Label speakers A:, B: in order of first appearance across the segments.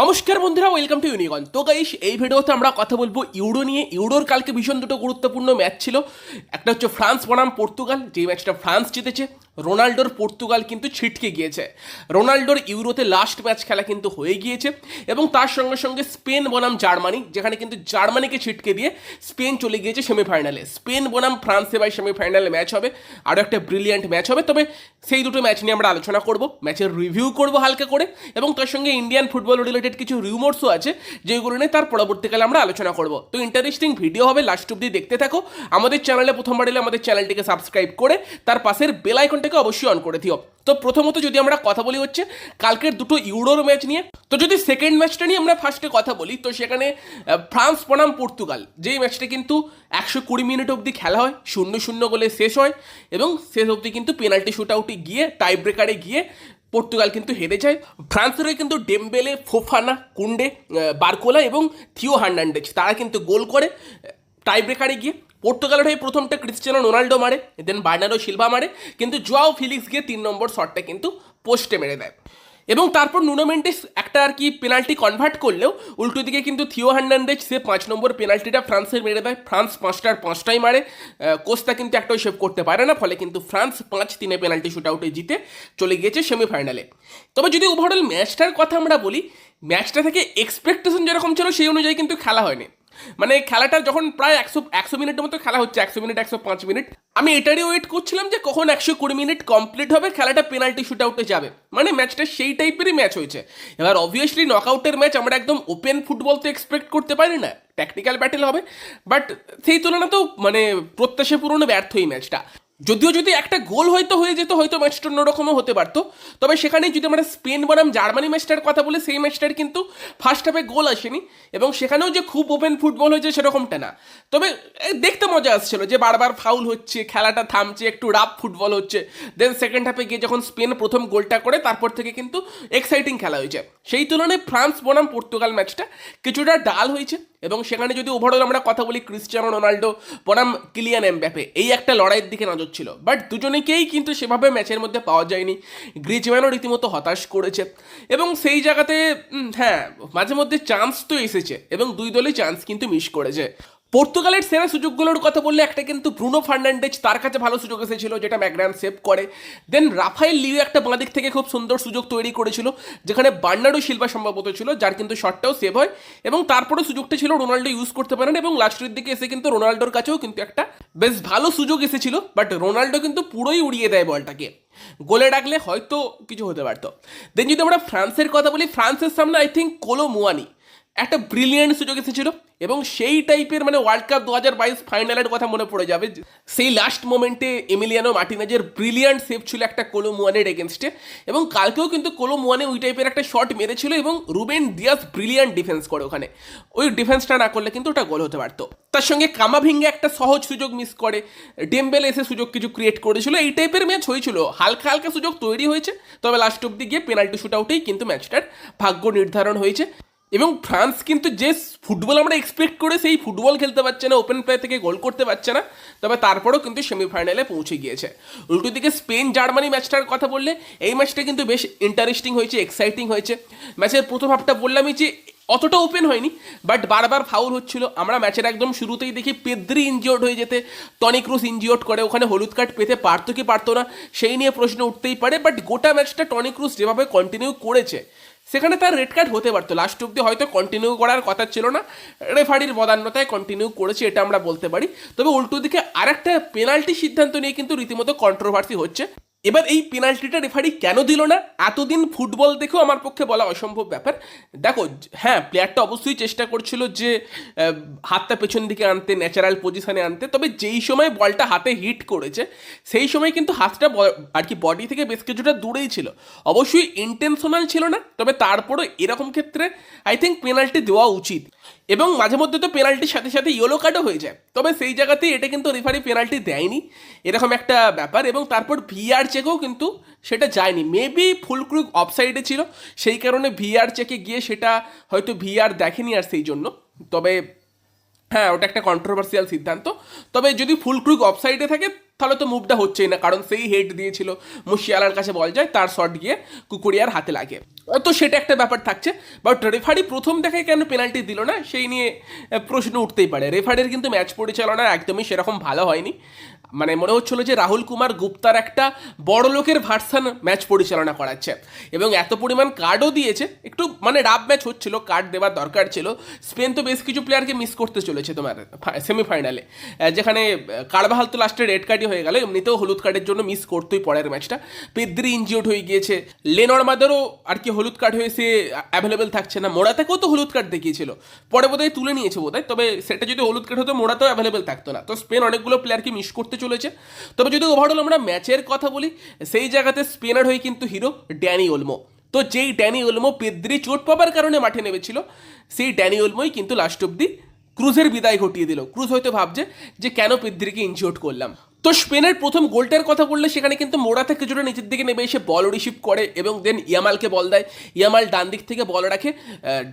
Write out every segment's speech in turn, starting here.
A: নমস্কার বন্ধুরা welcome to ইউনিকন তো গাইস এই ভিডিওতে আমরা কথা বলব ইউরো নিয়ে। ইউরোর কালকে ভীষণ দুটো গুরুত্বপূর্ণ ম্যাচ ছিল। একটা হচ্ছে ফ্রান্স বনাম পর্তুগাল যে ম্যাচটা ফ্রান্স জিতেছে। রোনাল্ডোর পর্তুগাল কিন্তু ছিটকে গিয়েছে। রোনাল্ডোর ইউরোতে লাস্ট ম্যাচ খেলা কিন্তু হয়ে গিয়েছে এবং তার সঙ্গে সঙ্গে স্পেন বনাম জার্মানি, যেখানে কিন্তু জার্মানিকে ছিটকে দিয়ে স্পেন চলে গিয়েছে সেমিফাইনালে স্পেন বনাম ফ্রান্সে বাই সেমিফাইনালে ম্যাচ হবে আরও একটা ব্রিলিয়ান্ট ম্যাচ হবে। তবে সেই দুটো ম্যাচ নিয়ে আমরা আলোচনা করব ম্যাচের রিভিউ করব হালকা করে এবং তার সঙ্গে ইন্ডিয়ান ফুটবল রিলেটেড কিছু রিউমার্সও আছে, যেগুলো নিয়ে তার পরবর্তীকালে আমরা আলোচনা করব। তো ইন্টারেস্টিং ভিডিও হবে লাস্ট অব্দি দেখতে থাকো। আমাদের চ্যানেলে প্রথমবার এলে আমাদের চ্যানেলটিকে সাবস্ক্রাইব করে, তার পাশের বেল আইকনটাকে অবশ্যই অন করে দিও। তো প্রথমত যদি আমরা কথা বলি হচ্ছে কালকের দুটো ইউরোর ম্যাচ নিয়ে, তো যদি সেকেন্ড ম্যাচটা নিয়ে আমরা ফার্স্টে কথা বলি, তো সেখানে ফ্রান্স বনাম পর্তুগাল। যেই ম্যাচটা কিন্তু একশো কুড়ি মিনিট অবধি খেলা হয়, শূন্য শূন্য গোলে শেষ হয় এবং শেষ অবধি কিন্তু পেনাল্টি শুট আউটে গিয়ে টাই ব্রেকারে গিয়ে পর্তুগাল কিন্তু হেরে যায়। ফ্রান্সের কিন্তু ডেমবেলে ফোফানা কুন্ডে বারকোলা এবং থিও হার্নান্ডেজ তারা কিন্তু গোল করে টাই ব্রেকারে গিয়ে পর্তুগালের হয়ে প্রথমটা ক্রিস্টিয়ানো রোনাল্ডো মারে দেন বার্নারো শিলভা মারে, কিন্তু জোয়াও ফিলিক্স গিয়ে তিন নম্বর শটটা কিন্তু পোস্টে মেরে দেয়। এবং তারপর নুনো মেন্ডেস একটা আর কি পেনাল্টি কনভার্ট করলেও উল্টো দিকে কিন্তু থিও হার্নান্ডেজ সে পাঁচ নম্বর পেনাল্টিটা ফ্রান্সের মেরে দেয়। ফ্রান্স পাঁচটার পাঁচটাই মারে। কোস্তা কিন্তু একটাও সেভ করতে পারে না, ফলে কিন্তু ফ্রান্স পাঁচ তিনে পেনাল্টি শুট আউটে জিতে চলে গিয়েছে সেমিফাইনালে। তবে যদি ওভারঅল ম্যাচটার কথা আমরা বলি, ম্যাচটা থেকে এক্সপেকটেশন যেরকম ছিল সেই অনুযায়ী কিন্তু খেলা হয়নি। মানে খেলাটা যখন প্রায় একশো একশো মিনিটের মতো খেলা হচ্ছে, একশো মিনিট, একশো পাঁচ মিনিট, আমি এটারই ওয়েট করছিলাম যে কখন একশো কুড়ি মিনিট কমপ্লিট হবে, খেলাটা পেনাল্টি শুট আউটে যাবে। মানে ম্যাচটা সেই টাইপেরই ম্যাচ হয়েছে। এবার অবভিয়াসলি নক আউটের ম্যাচ আমরা একদম ওপেন ফুটবল তো এক্সপেক্ট করতে পারি না ট্যাকটিক্যাল ব্যাটেল হবে বাট সেই তুলনা তো মানে প্রত্যাশা পূরণে ব্যর্থ এই ম্যাচটা যদিও যদি একটা গোল হয়তো হয়ে যেত, হয়তো ম্যাচটা অন্যরকমও হতে পারতো। তবে সেখানে যদি আমরা স্পেন বনাম জার্মানি ম্যাচটার কথা বলি, সেই ম্যাচটার কিন্তু ফার্স্ট হাফে গোল আসেনি এবং সেখানেও যে খুব ওপেন ফুটবল হয়েছে সেরকমটা না। তবে দেখতে মজা আসছিল যে বারবার ফাউল হচ্ছে, খেলাটা থামছে, একটু রাফ ফুটবল হচ্ছে। দেন সেকেন্ড হাফে গিয়ে যখন স্পেন প্রথম গোলটা করে, তারপর থেকে কিন্তু এক্সাইটিং খেলা হয়েছে। সেই তুলনায় ফ্রান্স বনাম পর্তুগাল ম্যাচটা কিছুটা ডাল হয়েছে। এবং সেখানে যদি ওভারঅল আমরা কথা বলি ক্রিস্টিয়ানো রোনাল্ডো, বনাম কিলিয়ান এমব্যাপে, এই একটা লড়াইয়ের দিকে নজর ছিল। বাট দুজনেকেই কিন্তু সেভাবে ম্যাচের মধ্যে পাওয়া যায়নি। গ্রিজম্যানও রীতিমতো হতাশ করেছে। এবং সেই জায়গাতে হ্যাঁ মাঝে মধ্যে চান্স তো এসেছে এবং দুই দলই চান্স কিন্তু মিস করেছে। পর্তুগালের সেরা সুযোগগুলোর কথা বললে একটা কিন্তু ব্রুনো ফার্নান্ডেজ তার কাছে ভালো সুযোগ এসেছিল, যেটা ম্যাকগ্রান সেভ করে। দেন রাফায়েল লিও একটা বাঁদিক থেকে খুব সুন্দর সুযোগ তৈরি করেছিল, যেখানে বার্নার্ডো শিল্পা সম্ভবত ছিল, যার কিন্তু শটটাও সেভ হয়, এবং তারপরে সুযোগটা ছিল রোনাল্ডো ইউজ করতে পারেন, এবং লাস্টের দিকে এসে কিন্তু রোনাল্ডোর কাছেও কিন্তু একটা বেশ ভালো সুযোগ এসেছিল বাট রোনাল্ডো কিন্তু পুরোই উড়িয়ে দেয় বলটাকে। গোলে ডাকলে হয়তো কিছু হতে পারতো। দেন যদি আমরা ফ্রান্সের কথা বলি, ফ্রান্সের সামনে আই থিঙ্ক কোলো মুয়ানি। একটা ব্রিলিয়েন্ট সুযোগ এসেছিল এবং সেই টাইপের মানে ওয়ার্ল্ড কাপ দু হাজার বাইশ ফাইনালের কথা মনে পড়ে যাবে। সেই লাস্ট মোমেন্টে এমিলিয়ানো মার্টিনেজের ব্রিলিয়ান্ট সেভ ছিল একটা কোলো মুয়ানের এগেনস্টে এবং কালকেও কিন্তু কোলো মুয়ানে ওই টাইপের একটা শট মেরেছিল এবং রুবেন দিয়াস ব্রিলিয়ান্ট ডিফেন্স করে ওখানে। ওই ডিফেন্সটা না করলে কিন্তু ওটা গোল হতে পারতো। তার সঙ্গে কামাভিঙ্গে একটা সহজ সুযোগ মিস করে। ডেম্বেল এসে সুযোগ কিছু ক্রিয়েট করেছিল। এই টাইপের ম্যাচ হয়েছিল। হালকা হালকা সুযোগ তৈরি হয়েছে। তবে লাস্ট অব্দি গিয়ে পেনাল্টি শুট আউটেই কিন্তু ম্যাচটার ভাগ্য নির্ধারণ হয়েছে। এবং ফ্রান্স কিন্তু যে ফুটবল আমরা এক্সপেক্ট করে সেই ফুটবল খেলতে পারছে না ওপেন প্লে থেকে গোল করতে পারছে না, তবে তারপরেও কিন্তু সেমিফাইনালে পৌঁছে গিয়েছে। উল্টো দিকে স্পেন জার্মানি ম্যাচটার কথা বললে, এই ম্যাচটা কিন্তু বেশ ইন্টারেস্টিং হয়েছে এক্সাইটিং হয়েছে। ম্যাচের প্রথম হাফটা বললামই যে অতটা ওপেন হয়নি বাট বারবার ফাউল হচ্ছিল। আমরা ম্যাচের একদম শুরুতেই দেখি পেদ্রি ইনজিওর্ড হয়ে যেতে টনি ক্রুস ইনজিওর্ড করে, ওখানে হলুদ কার্ড পেতে পারতো কি পারতো না, সেই নিয়ে প্রশ্ন উঠতেই পারে বাট গোটা ম্যাচটা টনি ক্রুস যেভাবে কন্টিনিউ করেছে, সেখানে তার রেড কার্ড হতে পারতো। লাস্ট অব্দি হয়তো কন্টিনিউ করার কথা ছিল না রেফারির বদান্যতায় কন্টিনিউ করেছে এটা আমরা বলতে পারি। তবে উল্টো দিকে আরেকটা পেনাল্টি সিদ্ধান্ত নিয়ে কিন্তু রীতিমতো কন্ট্রোভার্সি হচ্ছে। এবার এই পেনাল্টিটা রেফারি কেন দিল না? এতদিন ফুটবল দেখেও আমার পক্ষে বলা অসম্ভব ব্যাপার। দেখো হ্যাঁ প্লেয়ারটা অবশ্যই চেষ্টা করছিল যে হাতটা পেছন দিকে আনতে ন্যাচারাল পজিশনে আনতে, তবে যেই সময় বলটা হাতে হিট করেছে, সেই সময় কিন্তু হাতটা আর কি বডি থেকে বেশ কিছুটা দূরেই ছিল। অবশ্যই ইন্টেনশনাল ছিল না, তবে তারপরও এরকম ক্ষেত্রে আই থিঙ্ক পেনাল্টি দেওয়া উচিত। এবং মাঝে মধ্যে তো পেনাল্টির সাথে সাথে ইয়েলো কার্ডও হয়ে যায়। তবে সেই জায়গাতেই এটা কিন্তু রেফারি পেনাল্টি দেয়নি। এরকম একটা ব্যাপার এবং তারপর ভিআর চেকেও কিন্তু সেটা যায়নি। মেবি ফুলক্রুক অফসাইডে ছিল, সেই কারণে ভিআর চেকে গিয়ে সেটা হয়তো ভিআর দেখেনি আর সেই জন্য। তবে হ্যাঁ ওটা একটা কন্ট্রোভার্সিয়াল সিদ্ধান্ত। তবে যদি ফুলক্রুক অফসাইডে থাকে, তাহলে তো মুভটা হচ্ছেই না, কারণ সেই হেড দিয়েছিল। মুশিয়ালার কাছে বল যায়, তার শট গিয়ে কুকুরিয়ার হাতে লাগে। তো সেটা একটা ব্যাপার থাকছে বাট রেফারি প্রথম দেখায় কেন পেনাল্টি দিল না, সেই নিয়ে প্রশ্ন উঠতেই পারে। রেফারির কিন্তু ম্যাচ পরিচালনা একদমই সেরকম ভালো হয়নি। মানে মনে হচ্ছিল যে রাহুল কুমার গুপ্তার একটা বড় লোকের ভার্সান ম্যাচ পরিচালনা করাচ্ছে। এবং এত পরিমাণ কার্ডও দিয়েছে, একটু মানে রাব ম্যাচ হচ্ছিল কার্ড দেওয়ার দরকার ছিল। স্পেন তো বেশ কিছু প্লেয়ারকে মিস করতে চলেছে তোমার সেমিফাইনালে যেখানে কারবাহাল তো লাস্টে রেড কার্ডই হয়ে গেল, এমনিতেও হলুদ কার্ডের জন্য মিস করতেই পরের ম্যাচটা পেদ্রি ইনজিওর্ড হয়ে গিয়েছে, লেনর মাদারও আর কি হলুদ কার্ড হয়ে সে অ্যাভেলেবেল থাকছে না। মোড়াতেকেও তো হলুদ কার্ড দেখিয়েছিল, পরে বোধহয় তুলে নিয়েছে বোধহয়, তবে সেটা যদি হলুদ কার্ড হতো, মোড়াতেও অ্যাভেলেবেল থাকতো না। তো স্পেন অনেকগুলো প্লেয়ারকে মিস করতে চলেছে। তবে যদি ওভারঅল আমরা ম্যাচের কথা বলি, সেই জায়গাতে স্পেনার হয়ে কিন্তু হিরো ড্যানি ওলমো। তো যেই ড্যানি ওলমো পেদ্রি চোট পাবার কারণে মাঠে নেমেছিল, সেই ড্যানি ওলমোই কিন্তু লাস্ট অব্দি ক্রুজের বিদায় ঘটিয়ে দিল। ক্রুজ হয়তো ভাবছে যে কেন পেদ্রিকে ইনজিওর্ড করলাম। তো স্পেনের প্রথম গোলটার কথা বললে সেখানে কিন্তু মোড়া থেকে কিছুটা নিচের দিকে নেমে এসে বল রিসিভ করে এবং দেন ইয়ামালকে বল দেয়। ইয়ামাল ডান দিক থেকে বল রাখে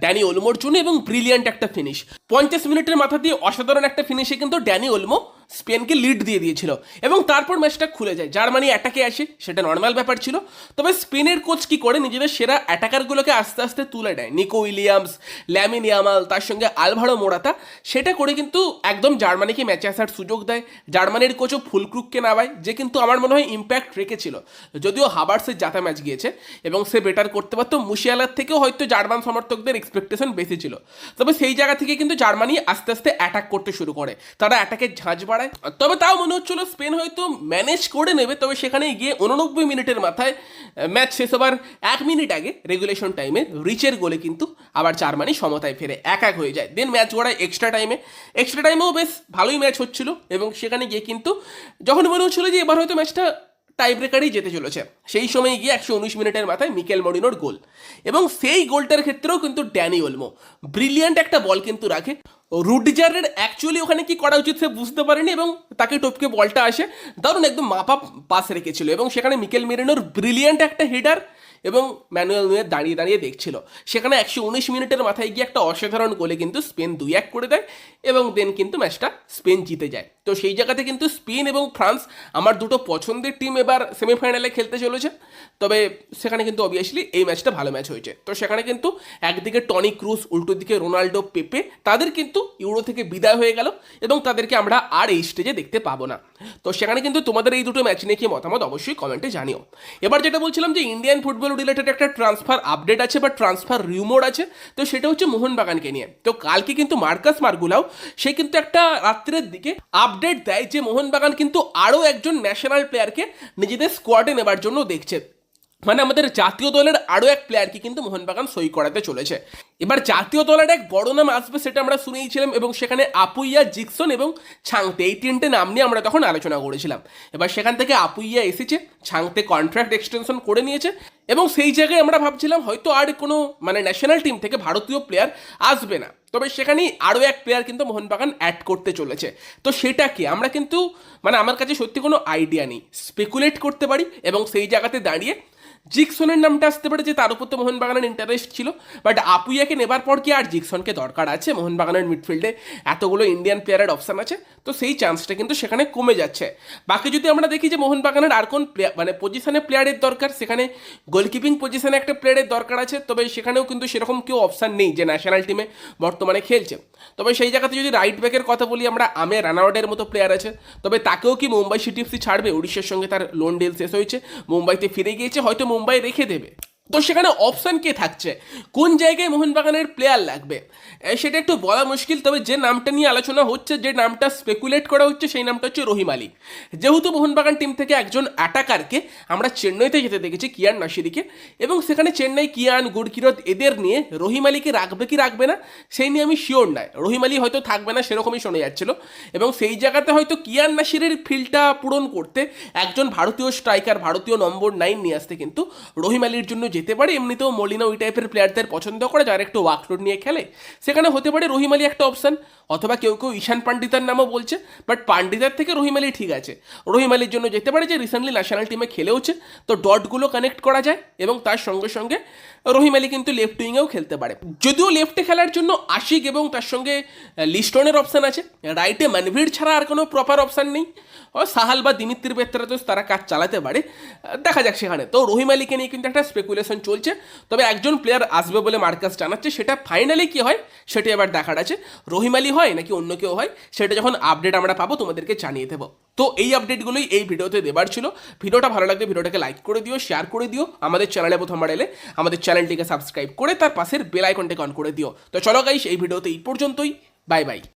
A: ড্যানি ওলমোর জন্য এবং ব্রিলিয়ান্ট একটা ফিনিশ পঞ্চাশ মিনিটের মাথা দিয়ে অসাধারণ একটা ফিনিশে কিন্তু ড্যানি ওলমো স্পেনকে লিড দিয়ে দিয়েছিল। এবং তারপর ম্যাচটা খুলে যায়। জার্মানি অ্যাটাকে আসে, সেটা নর্মাল ব্যাপার ছিল। তবে স্পেনের কোচ কি করে? নিজেদের সেরা অ্যাটাকারগুলোকে আস্তে আস্তে তুলে নেয়। নিকো উইলিয়ামস ল্যামিন ইয়ামাল তার সঙ্গে আলভারো মোরাতা। সেটা করে কিন্তু একদম জার্মানিকে ম্যাচে আসার সুযোগ দেয়। জার্মানির কোচও ফুলক্রুককে নামায়, যে কিন্তু আমার মনে হয় ইম্প্যাক্ট রেখেছিল। যদিও হাবার্সের জাতা ম্যাচ গিয়েছে, এবং সে বেটার করতে পারতো। মুশিয়ালার থেকেও হয়তো জার্মান সমর্থকদের এক্সপেকটেশন বেশি ছিল। তবে সেই জায়গা থেকে কিন্তু জার্মানি আস্তে আস্তে অ্যাটাক করতে শুরু করে। তারা অ্যাটাকের ঝাঁঝ তবে তাও মনে হচ্ছিল স্পেন হয়তো ম্যানেজ করে নেবে, তবে সেখানে গিয়ে উননব্বই মিনিটের মাথায় ম্যাচ শেষ হবার এক মিনিট আগে রেগুলেশন টাইমে রিচের গোলে কিন্তু আবার জার্মানি সমতায় ফেরে এক এক হয়ে যায়। দেন ম্যাচ গড়ায় এক্সট্রা টাইমে এক্সট্রা টাইমেও বেশ ভালোই ম্যাচ হচ্ছিল এবং সেখানে গিয়ে কিন্তু যখন মনে হচ্ছিল যে এবার হয়তো ম্যাচটা টাই ব্রেকারেই যেতে চলেছে, সেই সময় গিয়ে একশো উনিশ মিনিটের মাথায় মিকেল মরিনোর গোল। এবং সেই গোলটার ক্ষেত্রেও কিন্তু ড্যানি ওলমো ব্রিলিয়ান্ট একটা বল কিন্তু রাখে। রুডিজারের অ্যাকচুয়ালি ওখানে কি করা উচিত সে বুঝতে পারেনি এবং তাকে টপকে বলটা আসে। দারুণ একদম মাপা পাস রেখেছিল এবং সেখানে মিকেল মেরিনোর ব্রিলিয়ান্ট একটা হেডার এবং ম্যানুয়াল নুয়ের দাঁড়িয়ে দাঁড়িয়ে দেখছিল। সেখানে একশো উনিশ মিনিটের মাথায় গিয়ে একটা অসাধারণ গোলে কিন্তু স্পেন দুই এক করে দেয় এবং দেন কিন্তু ম্যাচটা স্পেন জিতে যায়। তো সেই জায়গাতে কিন্তু স্পেন এবং ফ্রান্স আমার দুটো পছন্দের টিম এবার সেমিফাইনালে খেলতে চলেছে। তবে সেখানে কিন্তু অবভিয়াসলি এই ম্যাচটা ভালো ম্যাচ হয়েছে। তো সেখানে কিন্তু একদিকে টনি ক্রুজ, উল্টো দিকে রোনাল্ডো, পেপে, তাদের কিন্তু ইউরো থেকে বিদায় হয়ে গেল এবং তাদেরকে আমরা আর এই স্টেজে দেখতে পাবো না। তো সেখানে কিন্তু তোমাদের এই দুটো ম্যাচ নিয়ে কি মতামত অবশ্যই কমেন্টে জানিও। এবার যেটা বলছিলাম যে ইন্ডিয়ান ফুটবল রিলেটেড একটা ট্রান্সফার আপডেট আছে বা ট্রান্সফার রিউমোর আছে, তো সেটা হচ্ছে মোহনবাগানকে নিয়ে। তো কালকে কিন্তু মার্কাস মার্গুলাও, সে কিন্তু একটা রাত্রের দিকে আপডেট দেয় যে মোহনবাগান কিন্তু আরও একজন ন্যাশনাল প্লেয়ারকে নিজেদের স্কোয়াডে নেবার জন্য দেখছে। মানে আমাদের জাতীয় দলের আরও এক প্লেয়ারকে কিন্তু মোহনবাগান সই করাতে চলেছে। এবার জাতীয় দলের এক বড় নাম আসবে সেটা আমরা শুনেইছিলাম এবং সেখানে আপুইয়া, জিকসন এবং ছাংতে এই তিনটে নাম নিয়ে আমরা তখন আলোচনা করেছিলাম। এবার সেখান থেকে আপুইয়া এসেছে, ছাংতে কন্ট্রাক্ট এক্সটেনশন করে নিয়েছে এবং সেই জায়গায় আমরা ভাবছিলাম হয়তো আর কোনো মানে ন্যাশনাল টিম থেকে ভারতীয় প্লেয়ার আসবে না। তবে সেখানেই আরও এক প্লেয়ার কিন্তু মোহনবাগান অ্যাড করতে চলেছে। তো সেটা কি? আমরা কিন্তু মানে আমার কাছে সত্যি কোনো আইডিয়া নেই। স্পেকুলেট করতে পারি এবং সেই জায়গাতে দাঁড়িয়ে জিকসনের নামটা আসতে পারে যে তার উপর তো মোহনবাগানের ইন্টারেস্ট ছিল বাট আপুইয়াকে নেবার পর কি আর জিকসনকে দরকার আছে? মোহনবাগানের মিডফিল্ডে এতগুলো ইন্ডিয়ান প্লেয়ারের অপশান আছে, তো সেই চান্সটা কিন্তু সেখানে কমে যাচ্ছে। বাকি যদি আমরা দেখি যে মোহনবাগানের আর কোন মানে পজিশনে প্লেয়ারের দরকার, সেখানে গোলকিপিং পজিশনে একটা প্লেয়ারের দরকার আছে, তবে সেখানেও কিন্তু সেরকম কেউ অপশান নেই যে ন্যাশনাল টিমে বর্তমানে খেলছে। তবে সেই জায়গাতে যদি রাইট ব্যাকের কথা বলি, আমরা আমে রানাওয়ার্ডের মতো প্লেয়ার আছে, তবে তাকেও কি মুম্বাই সিটি এফসি ছাড়বে? উড়িষ্যার সঙ্গে তার লোন ডিল শেষ হয়েছে, মুম্বাইতে ফিরে গিয়েছে, হয়তো মুম্বাই রেখে দেবে। তো সেখানে অপশান কে থাকছে? কোন জায়গায় মোহনবাগানের প্লেয়ার লাগবে? সেটা একটু বলা মুশকিল, তবে যে নামটা নিয়ে আলোচনা হচ্ছে, যে নামটা স্পেকুলেট করা হচ্ছে, সেই নামটা হচ্ছে রহিম আলী। যেহেতু মোহনবাগান টিম থেকে একজন অ্যাটাকারকে আমরা চেন্নাইতে যেতে দেখেছি, কিয়ান নাসিরিকে, এবং সেখানে চেন্নাই, কিয়ান, গুড়কিরত এদের নিয়ে রহিম আলীকে রাখবে কি রাখবে না, সেই নিয়ে আমি শিওর নাই রহিম আলী হয়তো থাকবে না, সেরকমই শোনা যাচ্ছিল। এবং সেই জায়গাতে হয়তো কিয়ান নাসিরের ফিল্ডটা পূরণ করতে একজন ভারতীয় স্ট্রাইকার ভারতীয় নম্বর নাইন নিয়ে আসতে কিন্তু রহিম আলীর জন্য যেতে পারে, এমনিতেও মলিনা ওই টাইপের প্লেয়ারদের পছন্দ করে, যারা একটু ওয়ার্কলোড নিয়ে খেলে। সেখানে হতে পারে রহিম আলী একটা অপশান অথবা কেউ কেউ ঈশান পান্ডিতার নামও বলছে বাট পান্ডিতার থেকে রহিম আলী ঠিক আছে। রহিম আলীর জন্য যেতে পারে যে রিসেন্টলি ন্যাশনাল টিমে খেলেওছে, তো ডটগুলো কানেক্ট করা যায়, এবং তার সঙ্গে সঙ্গে রহিম আলী কিন্তু লেফট উইংয়েও খেলতে পারে। যদিও লেফটে খেলার জন্য আশিক এবং তার সঙ্গে লিস্টনের অপশান আছে। রাইটে ম্যানভিড ছাড়া আর কোনো প্রপার অপশান নেই। সাহাল বা দিমিত্রির বেত্রাতোস তারা কাজ চালাতে পারে দেখা যাক সেখানে তো রহিম আলীকে নিয়ে কিন্তু একটা স্পেকুলেশন চলছে তবে একজন প্লেয়ার আসবে বলে মার্কাস জানাচ্ছে সেটা ফাইনালি কি হয় সেটা এবার দেখার আছে রহিম আলী হয় নাকি অন্য কেউ হয় সেটা যখন আপডেট আমরা পাবো তোমাদেরকে জানিয়ে দেবো তো এই আপডেটগুলোই এই ভিডিওতে দেবার ছিল ভিডিওটা ভালো লাগলে ভিডিওটাকে লাইক করে দিও শেয়ার করে দিও আমাদের চ্যানেলে প্রথমবার এলে আমাদের চ্যানেলটিকে সাবস্ক্রাইব করে তার পাশের বেল আইকনটাকে অন করে দিও তো চলো গাইস এই ভিডিওতে এই পর্যন্তই বাই বাই